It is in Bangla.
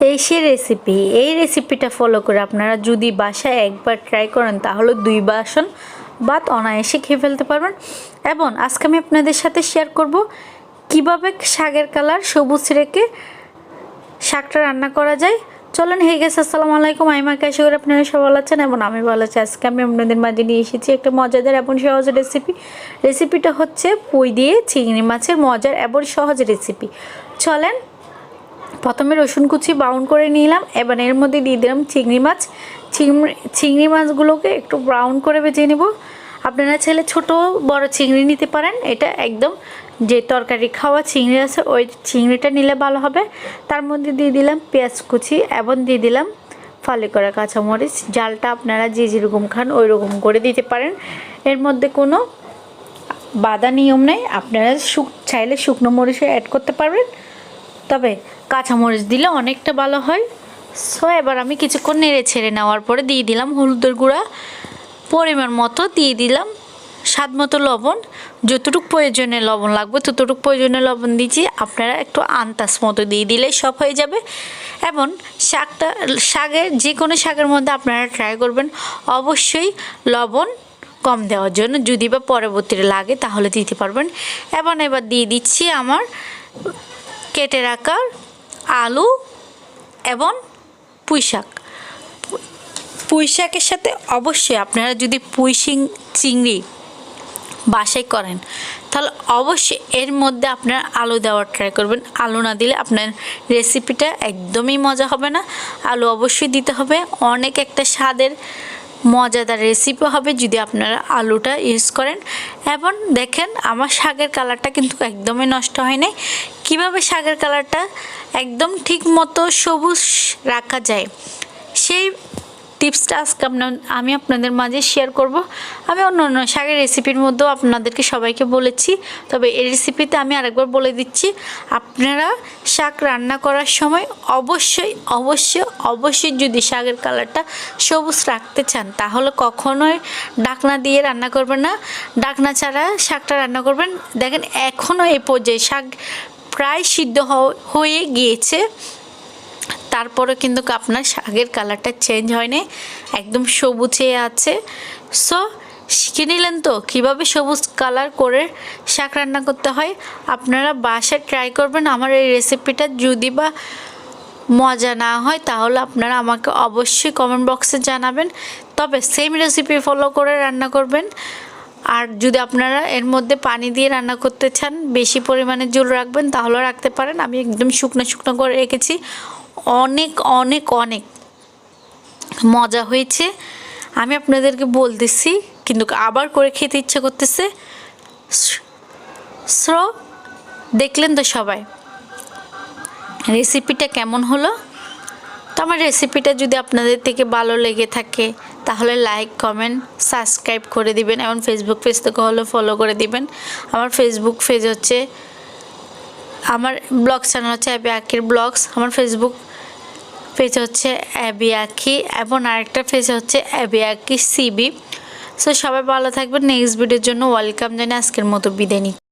এই সে রেসিপি এই রেসিপিটা ফলো করে আপনারা যদি বাসায় একবার ট্রাই করেন, তাহলে দুই বাসন ভাত অনায়াসে খেয়ে ফেলতে পারবেন। এবং আজকে আমি আপনাদের সাথে শেয়ার করব কীভাবে শাকের কালার সবুজ রেখে শাকটা রান্না করা যায়। চলেন হে গেছে আসসালামু আলাইকুম। আমি মাকে আশা করি আপনারা সব ভালো আছেন এবং আমি ভালো আছি। আজকে আমি আপনাদের মাঝে নিয়ে এসেছি একটা মজাদার এবং সহজ রেসিপি রেসিপিটা হচ্ছে পুঁই দিয়ে চিংড়ি মাছের মজার এবং সহজ রেসিপি চলেন প্রথমে রসুন কুচি ব্রাউন করে নিলাম, এবার এর মধ্যে দিয়ে দিলাম চিংড়ি মাছ। চিংড়ি চিংড়ি মাছগুলোকে একটু ব্রাউন করে ভেজে নেব। আপনারা ছেলে ছোট বড় চিংড়ি নিতে পারেন, এটা একদম যে তরকারি খাওয়া চিংড়ি আছে, ওই চিংড়িটা নিলে ভালো হবে। তার মধ্যে দিয়ে দিলাম পেঁয়াজ কুচি, এবং দিয়ে দিলাম ফালি করা কাঁচামরিচ। জালটা আপনারা যে যেরকম খান ওই রকম করে দিতে পারেন। এর মধ্যে কোনো বাদা নিয়ম নেই, আপনারা শুক, চাইলে শুকনো মরিচও অ্যাড করতে পারবেন। তবে কাঁচামরিচ দিলে অনেকটা ভালো হয়। সো এবার আমি কিছুক্ষণ নেড়ে ছেড়ে নেওয়ার পরে দিয়ে দিলাম হলুদের গুঁড়া। পরিমাণ মতো দিয়ে দিলাম স্বাদ মতো লবণ। যতটুকু প্রয়োজনে লবণ লাগবে ততটুকু প্রয়োজনে লবণ দিয়েছি আপনারা একটু আন্তাস মতো দিয়ে দিলেই সব হয়ে যাবে। এবং শাকটা শাকের যে কোনো শাকের মধ্যে আপনারা ট্রাই করবেন। অবশ্যই লবণ কম দেওয়ার জন্য যদি বা পরবর্তীতে লাগে তাহলে দিতে পারবেন। এবং এবার দিয়ে দিচ্ছি আমার কেটে রাখা আলু এবং পুঁই শাক পুঁই শাকের সাথে অবশ্যই আপনারা যদি পুঁই শিং, চিংড়ি বাসায় করেন, তাহলে অবশ্যই এর মধ্যে আপনার আলু দেওয়ার ট্রাই করবেন। আলু না দিলে আপনার রেসিপিটা একদমই মজা হবে না। আলু অবশ্যই দিতে হবে। অনেক একটা স্বাদের মজাদার রেসিপি হবে যদি আপনারা আলুটা ইউজ করেন। এবং দেখেন, আমার শাকের কালারটা কিন্তু একদমই নষ্ট হয় নাই কীভাবে শাকের কালারটা একদম ঠিক মতো সবুজ রাখা যায়, সেই টিপসটা আজকে আপনার, আমি আপনাদের মাঝে শেয়ার করব। আমি অন্য অন্য শাকের রেসিপির মধ্যেও আপনাদেরকে সবাইকে বলেছি, তবে এই রেসিপিতে আমি আরেকবার বলে দিচ্ছি, আপনারা শাক রান্না করার সময় অবশ্যই অবশ্যই অবশ্যই যদি শাকের কালারটা সবুজ রাখতে চান, তাহলে কখনোই ডাকনা দিয়ে রান্না করবেন না। ডাকনা ছাড়া শাকটা রান্না করবেন। দেখেন এখনও এই পর্যায়ে শাক প্রায় সিদ্ধ হয়ে গিয়েছে। তারপরে কিন্তু আপনার শাকের কালারটা চেঞ্জ হয়নি, একদম সবুজে আছে। সো শিখে নিলেন তো কীভাবে সবুজ কালার করে শাক রান্না করতে হয়? আপনারা বাসায় ট্রাই করবেন। আমার এই রেসিপিটা যদি বা মজা না হয়, তাহলে আপনারা আমাকে অবশ্যই কমেন্ট বক্সে জানাবেন। তবে সেম রেসিপি ফলো করে রান্না করবেন। আর যদি আপনারা এর মধ্যে পানি দিয়ে রান্না করতে চান, বেশি পরিমাণে জল রাখবেন, তাহলেও রাখতে পারেন। আমি একদম শুকনো শুকনো করে রেখেছি। অনেক অনেক অনেক মজা হয়েছে। আমি আপনাদেরকে বলতেছি, কিন্তু আবার করে খেতে ইচ্ছে করতেছে। সো, দেখলেন তো সবাই রেসিপিটা কেমন হলো? তো আমার রেসিপিটা যদি আপনাদের থেকে ভালো লেগে থাকে, তাহলে লাইক কমেন্ট সাবস্ক্রাইব করে দিবেন। এবং ফেসবুক পেজ থেকে হলে ফলো করে দিবেন। আমার ফেসবুক পেজ হচ্ছে, আমার ব্লগ চ্যানেল হচ্ছে অ্যাবি আকির ব্লগস আমার ফেসবুক পেজ হচ্ছে অ্যাবিয়াকি এবং আরেকটা পেজ হচ্ছে অ্যাবিয়াকি সিবি সো সবাই ভালো থাকবেন। নেক্সট ভিডিওর জন্য ওয়েলকাম জানিয়ে আজকের মতো বিদায় নিচ্ছি।